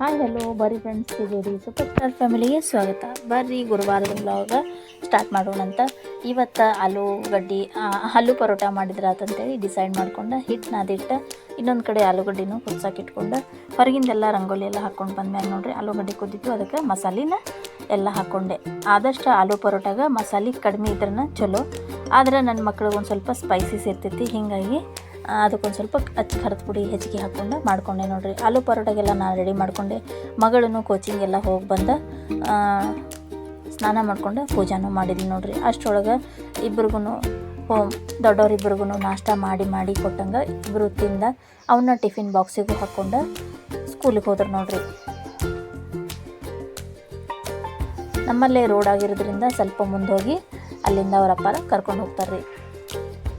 Hi hello ಬರಿ friends ಇದ್ದೀರಿ super star ಫ್ಯಾಮಿಲಿಗೆ ಸ್ವಾಗತ. ಬರ್ರಿ ಗುರುವಾರದ ಬ್ಲಾಗ ಸ್ಟಾರ್ಟ್ ಮಾಡೋಣ ಅಂತ. ಇವತ್ತು ಆಲೂಗಡ್ಡಿ ಆಲೂ ಪರೋಟ ಮಾಡಿದ್ರಾತಂತೇಳಿ ಡಿಸೈಡ್ ಮಾಡ್ಕೊಂಡು ಹಿಟ್ಟು ನಾದಿಟ್ಟು ಇನ್ನೊಂದು ಕಡೆ ಆಲೂಗಡ್ಡಿನೂ ಇಟ್ಕೊಂಡು ಹೊರಗಿಂದೆಲ್ಲ ರಂಗೋಲಿ ಎಲ್ಲ ಹಾಕ್ಕೊಂಡು ಬಂದ್ಮ್ಯಾಗ ನೋಡ್ರಿ ಆಲೂಗಡ್ಡೆ ಕುದ್ದಿತ್ತು ಅದಕ್ಕೆ ಮಸಾಲಿನ ಎಲ್ಲ ಹಾಕ್ಕೊಂಡೆ ಆದಷ್ಟು ಆಲೂ ಪರೋಟಾಗ ಮಸಾಲೆ ಕಡಿಮೆ ಇದ್ರನ್ನ ಚಲೋ. ಆದ್ರೆ ನನ್ನ ಮಕ್ಳಿಗೆ ಸ್ವಲ್ಪ ಸ್ಪೈಸಿ ಇರ್ತೈತಿ, ಹೀಗಾಗಿ ಅದಕ್ಕೊಂದು ಸ್ವಲ್ಪ ಅಚ್ಚ ಕರೆದ ಪುಡಿ ಹೆಚ್ಚಿಗೆ ಹಾಕ್ಕೊಂಡು ಮಾಡ್ಕೊಂಡೆ ನೋಡಿರಿ. ಆಲೂ ಪರೋಟಾಗೆಲ್ಲ ನಾನು ರೆಡಿ ಮಾಡ್ಕೊಂಡೆ. ಮಗಳನ್ನು ಕೋಚಿಂಗ್ ಎಲ್ಲ ಹೋಗಿ ಬಂದ. ಸ್ನಾನ ಮಾಡ್ಕೊಂಡು ಪೂಜಾನೂ ಮಾಡಿದ್ವಿ ನೋಡಿರಿ. ಅಷ್ಟರೊಳಗೆ ಇಬ್ರಿಗೂ ದೊಡ್ಡವ್ರಿಬ್ರಿಗೂ ನಾಷ್ಟ ಮಾಡಿ ಮಾಡಿ ಕೊಟ್ಟಂಗೆ ಇಬ್ಬರು ತಿಂದ. ಅವನ್ನ ಟಿಫಿನ್ ಬಾಕ್ಸಿಗೂ ಹಾಕ್ಕೊಂಡು ಸ್ಕೂಲಿಗೆ ಹೋದ್ರು ನೋಡ್ರಿ. ನಮ್ಮಲ್ಲೇ ರೋಡ್ ಆಗಿರೋದ್ರಿಂದ ಸ್ವಲ್ಪ ಮುಂದೆ ಹೋಗಿ ಅಲ್ಲಿಂದ ಅವರಪ್ಪ ಕರ್ಕೊಂಡು ಹೋಗ್ತಾರೆ ರೀ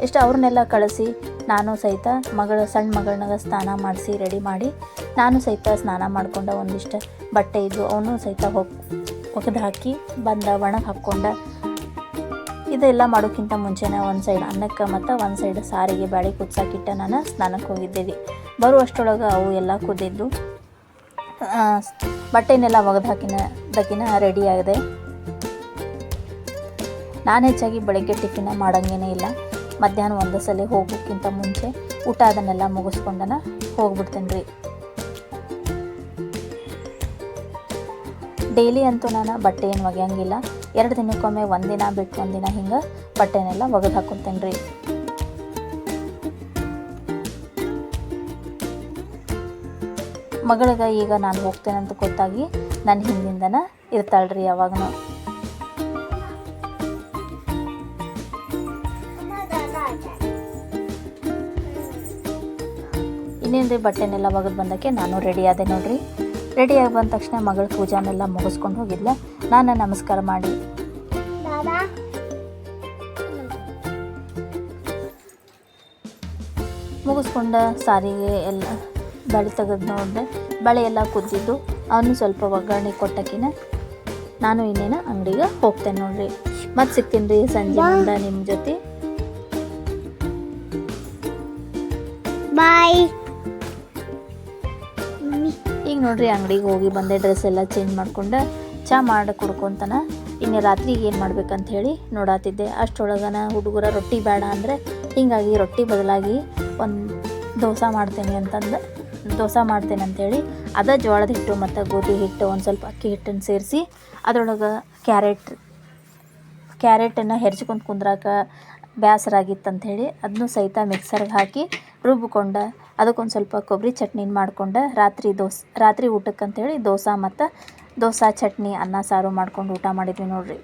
ಇಷ್ಟು ಅವ್ರನ್ನೆಲ್ಲ ಕಳಿಸಿ ನಾನು ಸಹಿತ ಮಗಳ ಸಣ್ಣ ಮಗಳನ್ನಾಗ ಸ್ನಾನ ಮಾಡಿಸಿ ರೆಡಿ ಮಾಡಿ ನಾನು ಸಹಿತ ಸ್ನಾನ ಮಾಡ್ಕೊಂಡ ಒಂದಿಷ್ಟು ಬಟ್ಟೆ ಇದ್ದು ಅವನು ಸಹಿತ ಹೋಗಿ ಒಗೆದು ಹಾಕಿ ಬಂದ ಒಣಗಿ ಹಾಕ್ಕೊಂಡ. ಇದೆಲ್ಲ ಮಾಡೋಕ್ಕಿಂತ ಮುಂಚೆನೇ ಒಂದು ಸೈಡ್ ಅನ್ನಕ್ಕೆ ಮತ್ತು ಒಂದು ಸೈಡ್ ಸಾರಿಗೆ ಬ್ಯಾಳಿ ಕುದ್ಸಾಕಿಟ್ಟ ನಾನು ಸ್ನಾನಕ್ಕೆ ಹೋಗಿದ್ದೇವೆ. ಬರುವಷ್ಟರೊಳಗೆ ಅವು ಎಲ್ಲ ಕುದ್ದಿದ್ದು ಆ, ಬಟ್ಟೆನೆಲ್ಲ ಒಗೆದು ಹಾಕಿನ ದಕ್ಕಿನ ರೆಡಿ ಆಗಿದೆ ನಾನು ಹೆಚ್ಚಾಗಿ ಬೆಳಗ್ಗೆ ಟಿಫಿನ ಮಾಡೋಂಗೇನೇ ಇಲ್ಲ. ಮಧ್ಯಾಹ್ನ ಒಂದು ಸಲ ಹೋಗೋಕ್ಕಿಂತ ಮುಂಚೆ ಊಟ ಅದನ್ನೆಲ್ಲ ಮುಗಿಸ್ಕೊಂಡನ ಹೋಗ್ಬಿಡ್ತೇನೆ ರೀ ಡೈಲಿ ಅಂತೂ ನಾನು ಬಟ್ಟೆ ಏನು ಒಗೆಯಂಗಿಲ್ಲ. ಎರಡು ದಿನಕ್ಕೊಮ್ಮೆ ಒಂದಿನ ಬಿಟ್ಟು ಒಂದಿನ ಹಿಂಗೆ ಬಟ್ಟೆನೆಲ್ಲ ಒಗೆದು ಹಾಕೊತೇನೆ ರೀ ಮಗಳಿಗೆ ಈಗ ನಾನು ಹೋಗ್ತೇನೆ ಅಂತ ಗೊತ್ತಾಗಿ ನನ್ನ ಹಿಂದಿಂದನ ಇರ್ತಾಳ್ರಿ ಯಾವಾಗಲೂ ಇನ್ನೇನು ರೀ ಬಟ್ಟೆನೆಲ್ಲ ಒಗೆದು ಬಂದಕ್ಕೆ ನಾನು ರೆಡಿ ಆದೆ ನೋಡ್ರಿ. ರೆಡಿಯಾಗಿ ಬಂದ ತಕ್ಷಣ ಮಗಳ ಪೂಜಾನೆಲ್ಲ ಮುಗಿಸ್ಕೊಂಡು ಹೋಗಿದ್ಲ. ನಾನು ನಮಸ್ಕಾರ ಮಾಡಿ. ಮುಗಿಸ್ಕೊಂಡ ಸಾರಿಗೆ ಎಲ್ಲ ಬಳೆ ತೆಗೆದು ನೋಡಿದೆ. ಬಳೆ ಎಲ್ಲ ಕುದ್ದಿದ್ದು ಅವನು ಸ್ವಲ್ಪ ಒಗ್ಗರಣೆ ಕೊಟ್ಟಕಿನ ನಾನು ಇನ್ನೇನ ಅಂಗಡಿಗೆ ಹೋಗ್ತೇನೆ ನೋಡ್ರಿ. ಮತ್ತೆ ಸಿಗ್ತೀನಿ ರೀ ಸಂಜೆ ಮುಂದೆ ನಿಮ್ಮ ಜೊತೆ. ಬಾಯ್ ಈಗ ನೋಡ್ರಿ, ಅಂಗಡಿಗೆ ಹೋಗಿ ಬಂದೆ ಡ್ರೆಸ್ ಎಲ್ಲ ಚೇಂಜ್ ಮಾಡ್ಕೊಂಡು ಚಾ ಮಾಡಿ ಕುಡ್ಕೊತಾನ ಇನ್ನು ರಾತ್ರಿಗೆ ಏನು ಮಾಡ್ಬೇಕಂತ ಹೇಳಿ ನೋಡಾತಿದ್ದೆ. ಅಷ್ಟೊಳಗನ ಹುಡುಗರ ರೊಟ್ಟಿ ಬೇಡ ಅಂದರೆ ಹೀಗಾಗಿ ರೊಟ್ಟಿ ಬದಲಾಗಿ ಒಂದು ದೋಸೆ ಮಾಡ್ತೇನೆ ಅಂತಂದು, ದೋಸೆ ಮಾಡ್ತೇನೆ ಅಂತೇಳಿ ಅದ ಜೋಳದ ಹಿಟ್ಟು ಮತ್ತು ಗೋಧಿ ಹಿಟ್ಟು ಒಂದು ಸ್ವಲ್ಪ ಅಕ್ಕಿ ಹಿಟ್ಟನ್ನು ಸೇರಿಸಿ ಅದರೊಳಗೆ ಕ್ಯಾರೆಟ್, ಕ್ಯಾರೆಟನ್ನು ಹೆರ್ಚ್ಕೊಂಡು ಕುಂದ್ರಾಕ ಬೇಸರಾಗಿತ್ತು ಹೇಳಿ ಅದನ್ನು ಸಹಿತ ಮಿಕ್ಸರ್ಗೆ ಹಾಕಿ ರುಬ್ಬಿಕೊಂಡ ಅದಕ್ಕೊಂದು ಸ್ವಲ್ಪ ಕೊಬ್ಬರಿ ಚಟ್ನಿ ಮಾಡ್ಕೊಂಡು, ರಾತ್ರಿ ದೋಸೆ, ರಾತ್ರಿ ಊಟಕ್ಕೆ ಅಂತೇಳಿ ದೋಸೆ ಮತ್ತು ದೋಸೆ, ಚಟ್ನಿ, ಅನ್ನ, ಸಾರು ಮಾಡ್ಕೊಂಡು ಊಟ ಮಾಡಿದ್ವಿ ನೋಡ್ರಿ.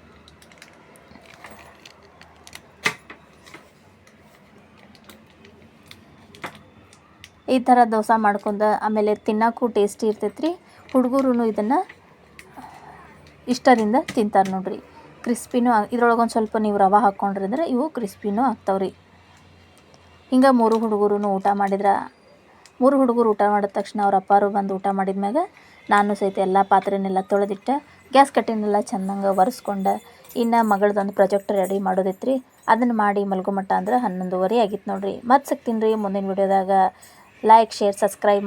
ಈ ಥರ ದೋಸೆ ಮಾಡ್ಕೊಂಡು ಆಮೇಲೆ ತಿನ್ನೋಕ್ಕೂ ಟೇಸ್ಟಿ ಇರ್ತೈತೆ ರೀ ಹುಡುಗರು ಇದನ್ನು ಇಷ್ಟದಿಂದ ತಿಂತಾರೆ ನೋಡ್ರಿ. ಕ್ರಿಸ್ಪಿನೂ ಇದ್ರೊಳಗೆ ಒಂದು ಸ್ವಲ್ಪ ನೀವು ರವೆ ಹಾಕ್ಕೊಂಡ್ರಂದ್ರೆ ಇವು ಕ್ರಿಸ್ಪಿನೂ ಆಗ್ತಾವ್ರಿ. ಹಿಂಗೆ ಮೂರು ಹುಡುಗರು ಊಟ ಮಾಡಿದ್ರೆ, ಮೂರು ಹುಡುಗರು ಊಟ ಮಾಡಿದ ತಕ್ಷಣ ಅವ್ರ ಅಪ್ಪಾರು ಬಂದು ಊಟ ಮಾಡಿದ್ಮ್ಯಾಗ ನಾನು ಸಹಿತ ಎಲ್ಲ ಪಾತ್ರೆನೆಲ್ಲ ತೊಳೆದಿಟ್ಟೆ, ಗ್ಯಾಸ್ ಕಟ್ಟಿನೆಲ್ಲ ಚೆನ್ನಾಗಿ ಒರೆಸ್ಕೊಂಡು, ಇನ್ನು ಮಗಳದೊಂದು ಪ್ರಾಜೆಕ್ಟ್ ರೆಡಿ ಮಾಡೋದಿತ್ತು ರೀ ಅದನ್ನು ಮಾಡಿ ಮಲ್ಗೋ ಮಟ್ಟ ಅಂದ್ರೆ ಹನ್ನೊಂದುವರೆ ಆಗಿತ್ತು ನೋಡಿರಿ. ಮತ್ತೆ ಸಿಗ್ತೀನಿ ರೀ ಮುಂದಿನ ವಿಡಿಯೋದಾಗ. Like share subscribe